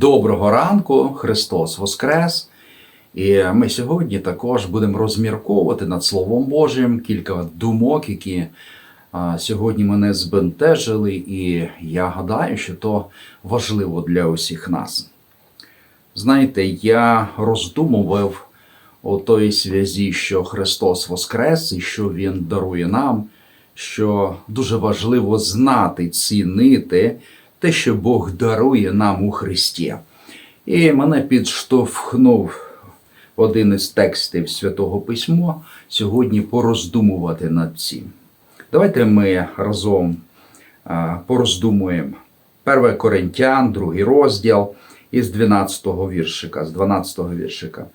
Доброго ранку, Христос Воскрес! І ми сьогодні також будемо розмірковувати над Словом Божим кілька думок, які сьогодні мене збентежили, і я гадаю, що то важливо для усіх нас. Знаєте, я роздумував у той зв'язі, що Христос Воскрес і що Він дарує нам, що дуже важливо знати, цінити те, що Бог дарує нам у Христі. І мене підштовхнув один із текстів Святого Письма сьогодні пороздумувати над цим. Давайте ми разом пороздумуємо. 1 Коринтян, другий розділ із 12-го віршика, з 12-го віршика.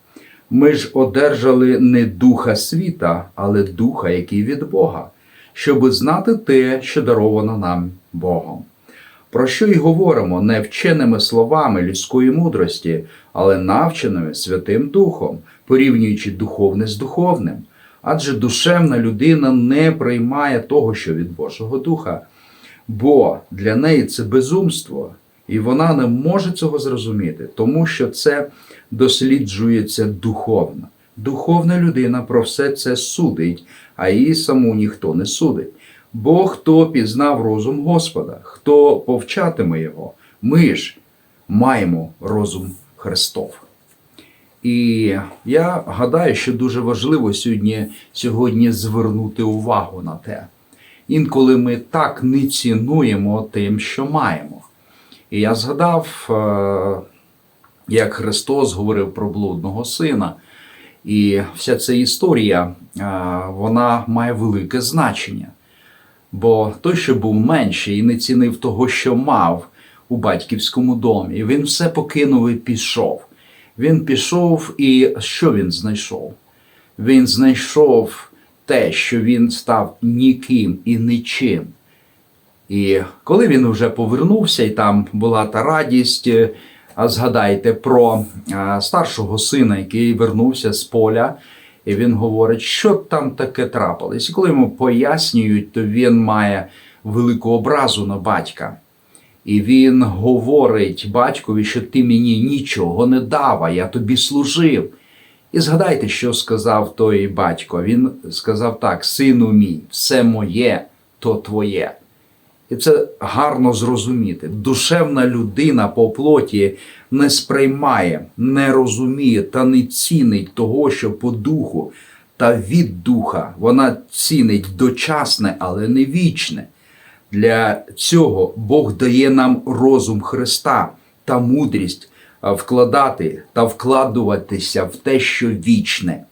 Ми ж одержали не духа світа, але духа, який від Бога, щоб знати те, що даровано нам Богом. Про що й говоримо не вченими словами людської мудрості, але навченими Святим Духом, порівнюючи духовне з духовним. Адже душевна людина не приймає того, що від Божого Духа, бо для неї це безумство, і вона не може цього зрозуміти, тому що це досліджується духовно. Духовна людина про все це судить, а її саму ніхто не судить. Бо хто пізнав розум Господа, хто повчатиме його, ми ж маємо розум Христов. І я гадаю, що дуже важливо сьогодні, сьогодні звернути увагу на те. Інколи ми так не цінуємо тим, що маємо. І я згадав, е, як Христос говорив про блудного сина. І вся ця історія е, вона має велике значення. Бо той, що був менший і не цінив того, що мав у батьківському домі, він все покинув і пішов. Він пішов, і що він знайшов? Він знайшов те, що він став ніким і нічим. І коли він вже повернувся, і там була та радість, е, а згадайте про старшого сина, який вернувся з поля, і він говорить, що там таке трапилось. І коли йому пояснюють, то він має велику образу на батька. І він говорить батькові, що ти мені нічого не дав, а я тобі служив. І згадайте, що сказав той батько. Він сказав так: сину мій, все моє, то твоє. І це гарно зрозуміти. Душевна людина по плоті не сприймає, не розуміє та не цінить того, що по духу та від духа вона цінить дочасне, але не вічне. Для цього Бог дає нам розум Христа та мудрість вкладати та вкладуватися в те, що вічне.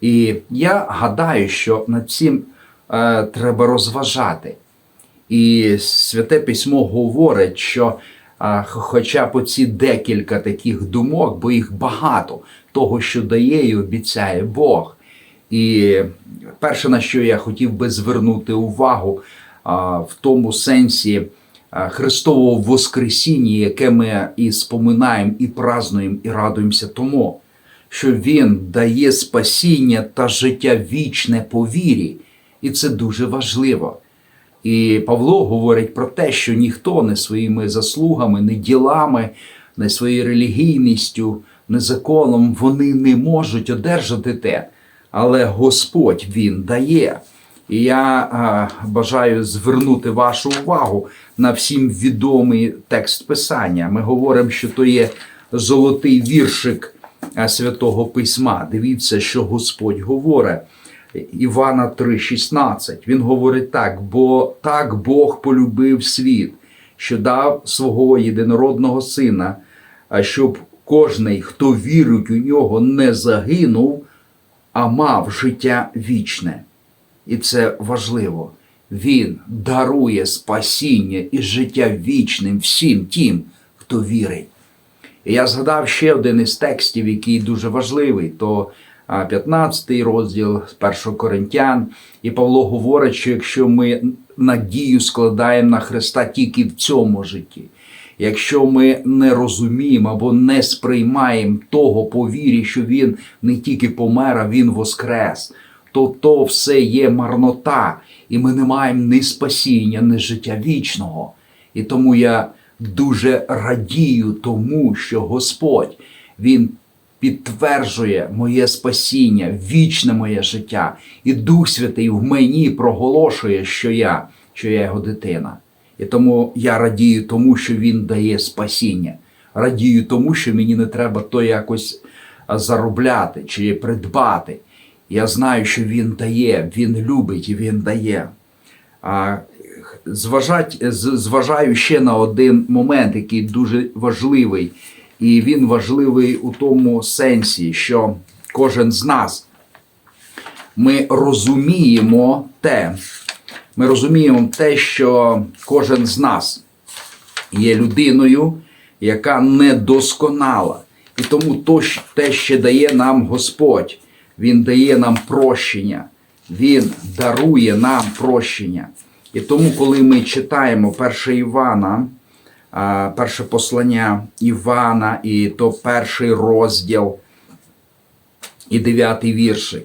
І я гадаю, що над цим е, треба розважати. І святе письмо говорить, що хоча б оці декілька таких думок, бо їх багато, того, що дає і обіцяє Бог. І перше, на що я хотів би звернути увагу в тому сенсі Христового Воскресіння, яке ми і споминаємо, і празнуємо, і радуємося тому, що Він дає спасіння та життя вічне по вірі, і це дуже важливо. І Павло говорить про те, що ніхто не своїми заслугами, не ділами, не своєю релігійністю, не законом вони не можуть одержати те. Але Господь Він дає. І я бажаю звернути вашу увагу на всім відомий текст Писання. Ми говоримо, що то є золотий віршик Святого Письма. Дивіться, що Господь говорить. Івана 3,16. Він говорить так: бо так Бог полюбив світ, що дав свого єдинородного сина, щоб кожний, хто вірить у нього, не загинув, а мав життя вічне. І це важливо. Він дарує спасіння і життя вічним всім тим, хто вірить. І я згадав ще один із текстів, який дуже важливий. то 15 розділ з 1 Коринтян, і Павло говорить, що якщо ми надію складаємо на Христа тільки в цьому житті, якщо ми не розуміємо або не сприймаємо того по вірі, що Він не тільки помер, а Він воскрес, то то все є марнота, і ми не маємо ні спасіння, ні життя вічного. І тому я дуже радію тому, що Господь Він підтверджує моє спасіння, вічне моє життя, і Дух Святий в мені проголошує, що я, що я його дитина. І тому я радію тому, що Він дає спасіння. Радію тому, що мені не треба то якось заробляти чи придбати. Я знаю, що Він дає, Він любить і Він дає. А, зважать, зважаю ще на один момент, який дуже важливий. І він важливий у тому сенсі, що кожен з нас ми розуміємо те, ми розуміємо те, що кожен з нас є людиною, яка недосконала. І тому то, те, що дає нам Господь, Він дає нам прощення, Він дарує нам прощення. І тому, коли ми читаємо 1 Івана, перше послання Івана, і то перший розділ і дев'ятий вірші.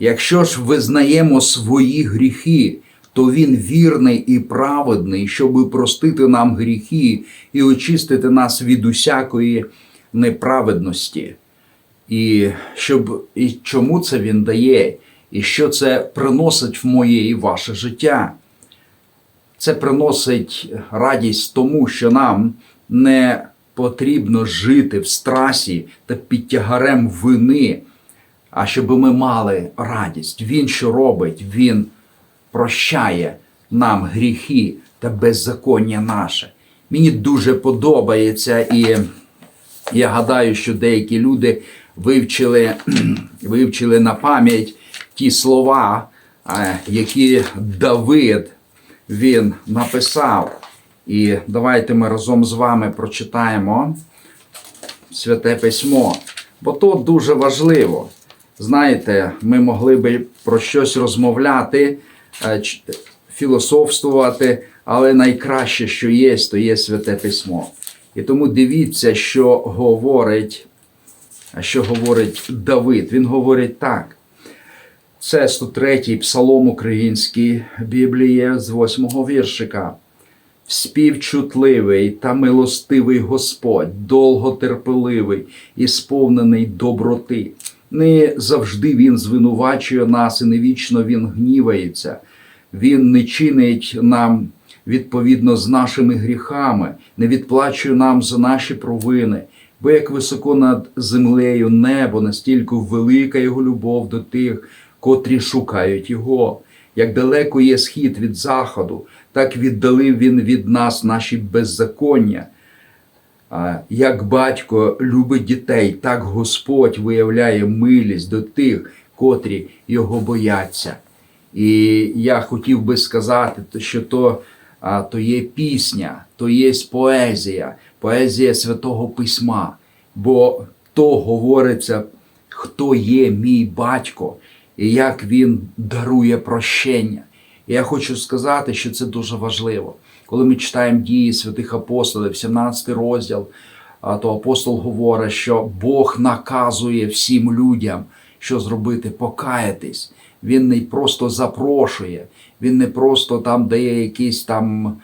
Якщо ж визнаємо свої гріхи, то він вірний і праведний, щоб простити нам гріхи і очистити нас від усякої неправедності. І щоб і чому це він дає, і що це приносить в моє і ваше життя. Це приносить радість тому, що нам не потрібно жити в страсі та під тягарем вини, а щоб ми мали радість. Він що робить? Він прощає нам гріхи та беззаконня наше. Мені дуже подобається, і я гадаю, що деякі люди вивчили, вивчили на пам'ять ті слова, е, які Давид він написав. І давайте ми разом з вами прочитаємо Святе Письмо, бо то дуже важливо. Знаєте, ми могли би про щось розмовляти, е, філософствувати, але найкраще, що є, то є Святе Письмо. І тому дивіться, що говорить, що говорить Давид. Він говорить так. Це 103-й псалом український Біблії з 8-го віршика. Співчутливий та милостивий Господь, довготерпеливий і сповнений доброти. Не завжди Він звинувачує нас і не вічно Він гнівається. Він не чинить нам відповідно з нашими гріхами, не відплачує нам за наші провини. Бо як високо над землею небо, настільки велика його любов до тих, котрі шукають його. Як далеко є схід від заходу, так віддалив він від нас наші беззаконня. Як батько любить дітей, так Господь виявляє милість до тих, котрі його бояться. І я хотів би сказати, що то, то є пісня, то є поезія, поезія Святого Письма. Бо то говориться, хто є мій батько і як він дарує прощення. І я хочу сказати, що це дуже важливо. Коли ми читаємо дії святих апостолів, 17 розділ, то апостол говорить, що Бог наказує всім людям, що зробити, покаятись. Він не просто запрошує, він не просто там дає якісь там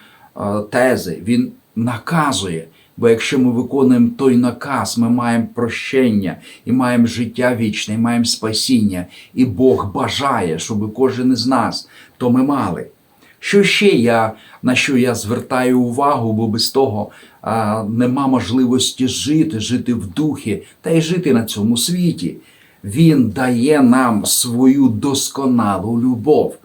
тези, він наказує. Бо якщо ми виконуємо той наказ, ми маємо прощення і маємо життя вічне, і маємо спасіння. І Бог бажає, щоб кожен із нас то ми мали. Що ще я на що я звертаю увагу, бо без того а, нема можливості жити, жити в духі та й жити на цьому світі. Він дає нам свою досконалу любов.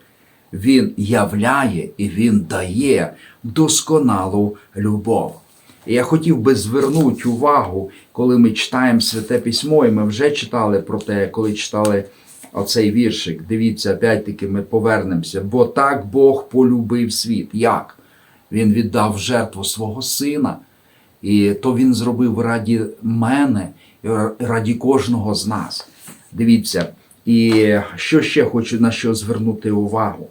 Він являє і він дає досконалу любов. Я хотів би звернути увагу, коли ми читаємо Святе Письмо, і ми вже читали про те, коли читали оцей віршик. Дивіться, опять-таки ми повернемося. Бо так Бог полюбив світ. Як? Він віддав жертву свого сина, і то він зробив раді мене раді кожного з нас. Дивіться, і що ще хочу на що звернути увагу?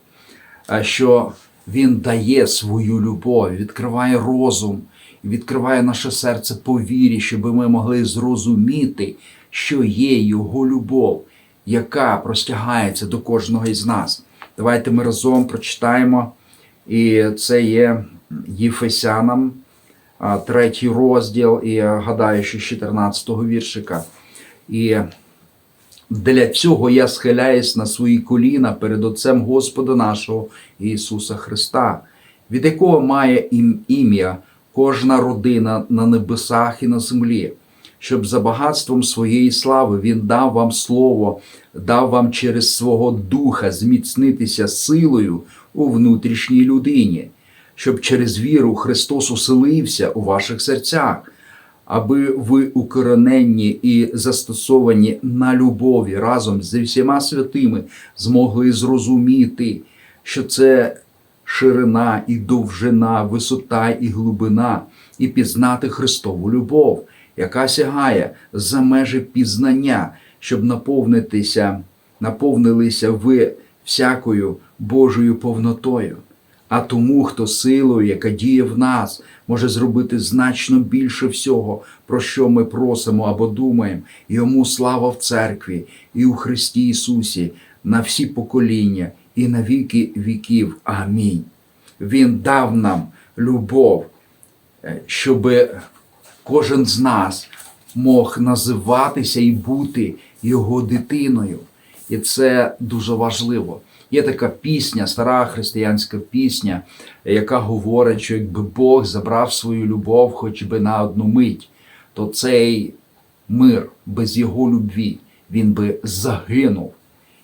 Що він дає свою любов, відкриває розум, відкриває наше серце по вірі, щоб ми могли зрозуміти, що є його любов, яка простягається до кожного із нас. Давайте ми разом прочитаємо, і це є Єфесянам, третій розділ, і гадаю, що з 14-го віршика. І для цього я схиляюсь на свої коліна перед Отцем Господа нашого Ісуса Христа, від якого має ім- ім'я кожна родина на небесах і на землі, щоб за багатством своєї слави Він дав вам слово, дав вам через свого духа зміцнитися силою у внутрішній людині, щоб через віру Христос уселився у ваших серцях аби ви укоренені і застосовані на любові разом зі всіма святими змогли зрозуміти, що це ширина і довжина, висота і глибина, і пізнати Христову любов, яка сягає за межі пізнання, щоб наповнитися, наповнилися ви всякою Божою повнотою. А тому, хто силою, яка діє в нас, може зробити значно більше всього, про що ми просимо або думаємо, йому слава в церкві і у Христі Ісусі на всі покоління і на віки віків. Амінь. Він дав нам любов, е, щоб кожен з нас мог називатися і бути його дитиною. І це дуже важливо. Є така пісня, стара християнська пісня, яка говорить, що якби Бог забрав свою любов хоч би на одну мить, то цей мир без його любві він би загинув.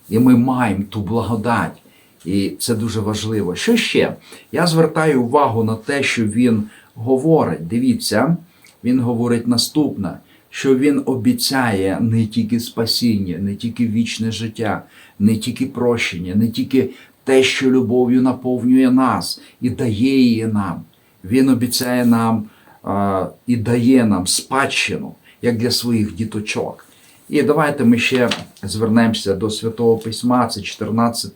І ми маємо ту благодать. І це дуже важливо. Що ще? Я звертаю увагу на те, що він говорить. Дивіться, він говорить наступне, що він обіцяє не тільки спасіння, не тільки вічне життя, не тільки прощення, не тільки те, що любов'ю наповнює нас і дає її нам. Він обіцяє нам а, і дає нам спадщину, як для своїх діточок. І давайте ми ще звернемося до Святого Письма, це 14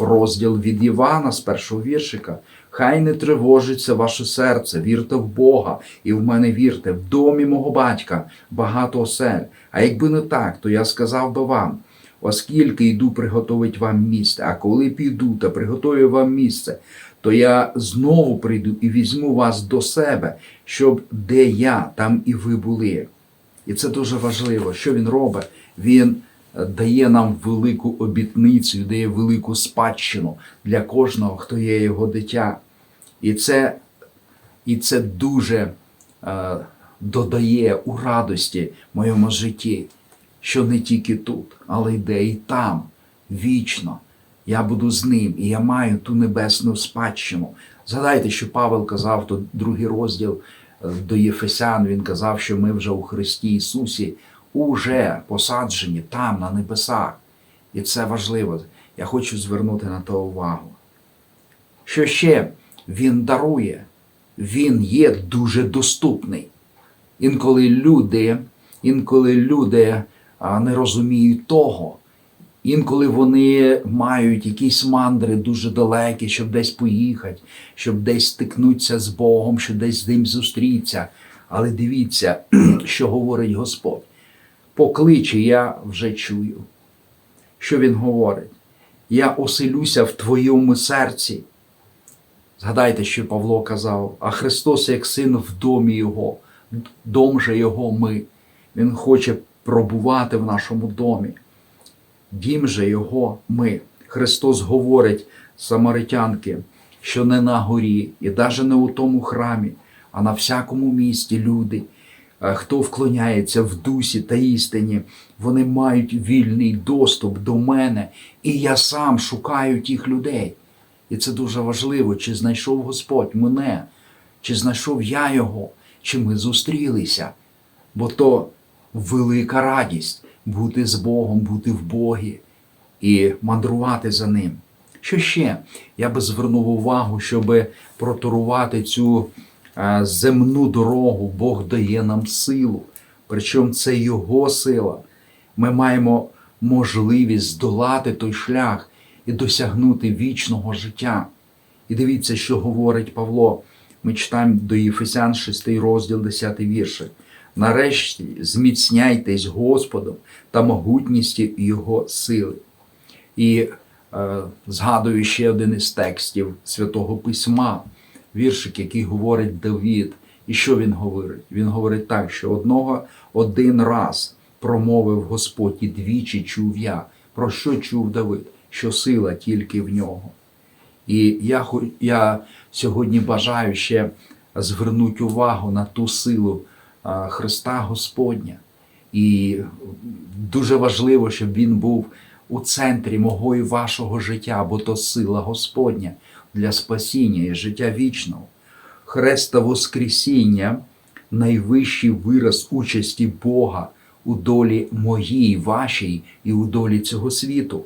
розділ від Івана з першого віршика. Хай не тривожиться ваше серце, вірте в Бога, і в мене вірте, в домі мого батька багато осель. А якби не так, то я сказав би вам, оскільки йду приготовить вам місце, а коли піду та приготую вам місце, то я знову прийду і візьму вас до себе, щоб де я, там і ви були. І це дуже важливо. Що він робить? Він е, дає нам велику обітницю, дає велику спадщину для кожного, хто є його дитя. І це, і це дуже е, додає у радості моєму житті, що не тільки тут, але йде і там, вічно. Я буду з ним, і я маю ту небесну спадщину. Згадайте, що Павел казав, то другий розділ до Єфесян, він казав, що ми вже у Христі Ісусі уже посаджені там, на небесах. І це важливо. Я хочу звернути на то увагу. Що ще він дарує? Він є дуже доступний. Інколи люди, інколи люди не розуміють того. Інколи вони мають якісь мандри дуже далекі, щоб десь поїхати, щоб десь стикнутися з Богом, щоб десь з ним зустрітися. Але дивіться, що говорить Господь. Покличе я вже чую. Що він говорить? Я оселюся в твоєму серці. Згадайте, що Павло казав, а Христос як син в домі Його, дом же Його ми. Він хоче пробувати в нашому домі. Дім же Його ми. Христос говорить самаритянки, що не на горі, і навіть не у тому храмі, а на всякому місті люди, е, хто вклоняється в дусі та істині, вони мають вільний доступ до мене, і я сам шукаю тих людей. І це дуже важливо, чи знайшов Господь мене, чи знайшов я його, чи ми зустрілися. Бо то велика радість бути з Богом, бути в Богі і мандрувати за Ним. Що ще? Я би звернув увагу, щоб протурувати цю е, земну дорогу, Бог дає нам силу. Причому це Його сила. Ми маємо можливість здолати той шлях і досягнути вічного життя. І дивіться, що говорить Павло. Ми читаємо до Єфесян 6 розділ 10 віршик. Нарешті зміцняйтесь Господом та могутністю Його сили. І е, згадую ще один із текстів Святого Письма, віршик, який говорить Давід, І що він говорить? Він говорить так, що одного один раз промовив Господь і двічі чув я. Про що чув Давид? Що сила тільки в нього. І я, я сьогодні бажаю ще звернути увагу на ту силу Христа Господня. І дуже важливо, щоб він був у центрі мого і вашого життя, бо то сила Господня для спасіння і життя вічного. Хрест та Воскресіння найвищий вираз участі Бога у долі моїй, вашій і у долі цього світу.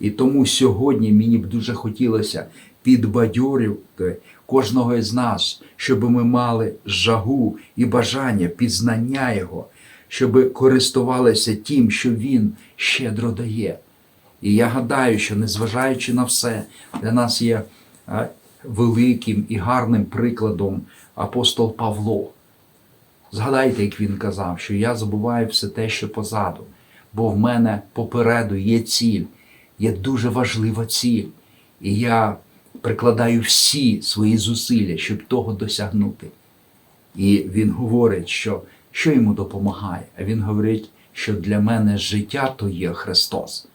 І тому сьогодні мені б дуже хотілося підбадьорювати кожного із нас, щоб ми мали жагу і бажання пізнання Його, щоб користувалися тим, що Він щедро дає. І я гадаю, що незважаючи на все, для нас є великим і гарним прикладом апостол Павло. Згадайте, як він казав, що я забуваю все те, що позаду, бо в мене попереду є ціль, є дуже важлива ціль. І я прикладаю всі свої зусилля, щоб того досягнути. І він говорить, що, що йому допомагає. А він говорить, що для мене життя то є Христос.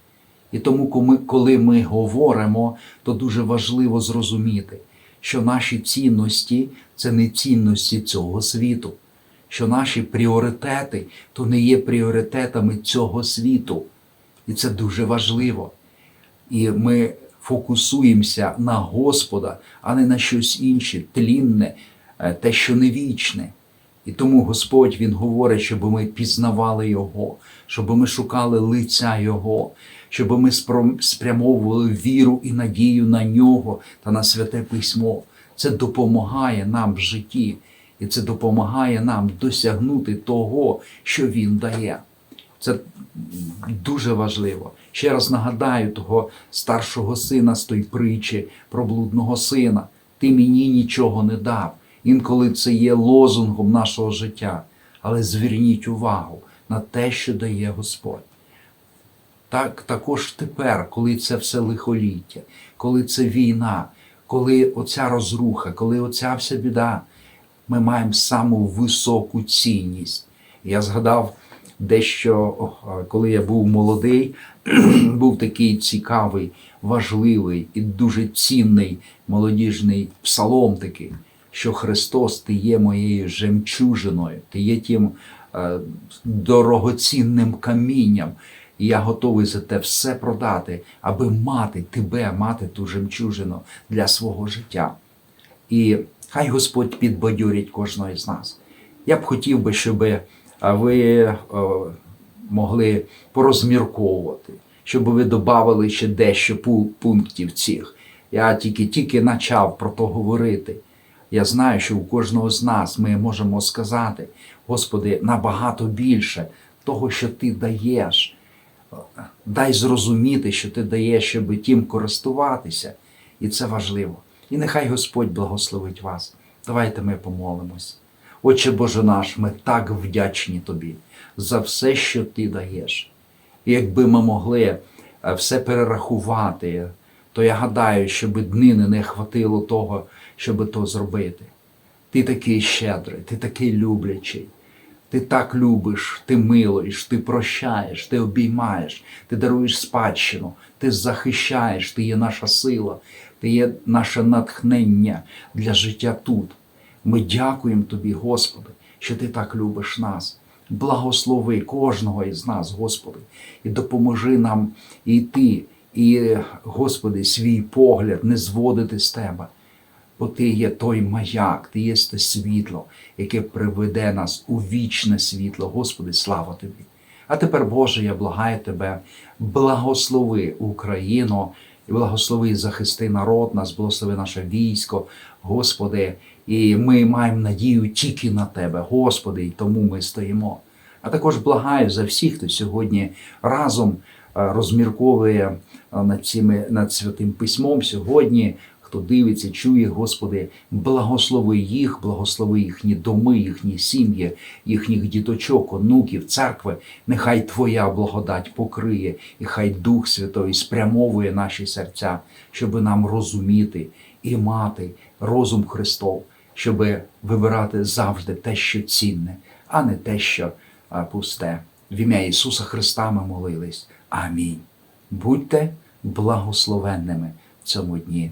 І тому, коли- ми говоримо, то дуже важливо зрозуміти, що наші цінності це не цінності цього світу, що наші пріоритети то не є пріоритетами цього світу. І це дуже важливо. І ми фокусуємося на Господа, а не на щось інше, тлінне, е, те, що не вічне. І тому Господь Він говорить, щоб ми пізнавали Його, щоб ми шукали лиця Його, щоб ми спрямовували віру і надію на нього та на святе письмо. Це допомагає нам в житті, і це допомагає нам досягнути того, що Він дає. Це дуже важливо. Ще раз нагадаю того старшого сина з той притчі про блудного сина. Ти мені нічого не дав. Інколи це є лозунгом нашого життя. Але зверніть увагу на те, що дає Господь. Так, також тепер, коли це все лихоліття, коли це війна, коли оця розруха, коли оця вся біда, ми маємо саму високу цінність. Я згадав дещо, коли я був молодий, був такий цікавий, важливий і дуже цінний молодіжний псалом такий, що Христос, ти є моєю жемчужиною, ти є тим е, дорогоцінним камінням. І я готовий за те все продати, аби мати тебе, мати ту жемчужину для свого життя. І хай Господь підбадьорить кожного з нас. Я б хотів би, щоб ви е, могли порозмірковувати, щоб ви додавали ще дещо пунктів цих. Я тільки тільки почав про то говорити. Я знаю, що у кожного з нас ми можемо сказати, Господи, набагато більше того, що Ти даєш. Дай зрозуміти, що ти даєш, щоб тим користуватися, і це важливо. І нехай Господь благословить вас. Давайте ми помолимось. Отче Боже наш, ми так вдячні Тобі за все, що Ти даєш. І якби ми могли е, все перерахувати, то я гадаю, щоб днини не хватило того, щоб то зробити. Ти такий щедрий, ти такий люблячий. Ти так любиш, ти милуєш, ти прощаєш, ти обіймаєш, ти даруєш спадщину, ти захищаєш, ти є наша сила, ти є наше натхнення для життя тут. Ми дякуємо тобі, Господи, що ти так любиш нас. Благослови кожного із нас, Господи, і допоможи нам йти, і, Господи, свій погляд не зводити з Тебе бо ти є той маяк, ти є те світло, яке приведе нас у вічне світло. Господи, слава тобі. А тепер, Боже, я благаю тебе, благослови Україну і благослови захисти народ, нас, благослови наше військо, Господи, і ми маємо надію тільки на Тебе, Господи, і тому ми стоїмо. А також благаю за всіх, хто сьогодні разом е, розмірковує е, над, цими, над святим письмом сьогодні. Хто дивиться, чує, Господи, благослови їх, благослови їхні доми, їхні сім'ї, їхніх діточок, онуків, церкви. Нехай Твоя благодать покриє, і хай Дух Святий спрямовує наші серця, щоб нам розуміти і мати розум Христов, щоб вибирати завжди те, що цінне, а не те, що пусте. В ім'я Ісуса Христа ми молились. Амінь. Будьте благословенними в цьому дні.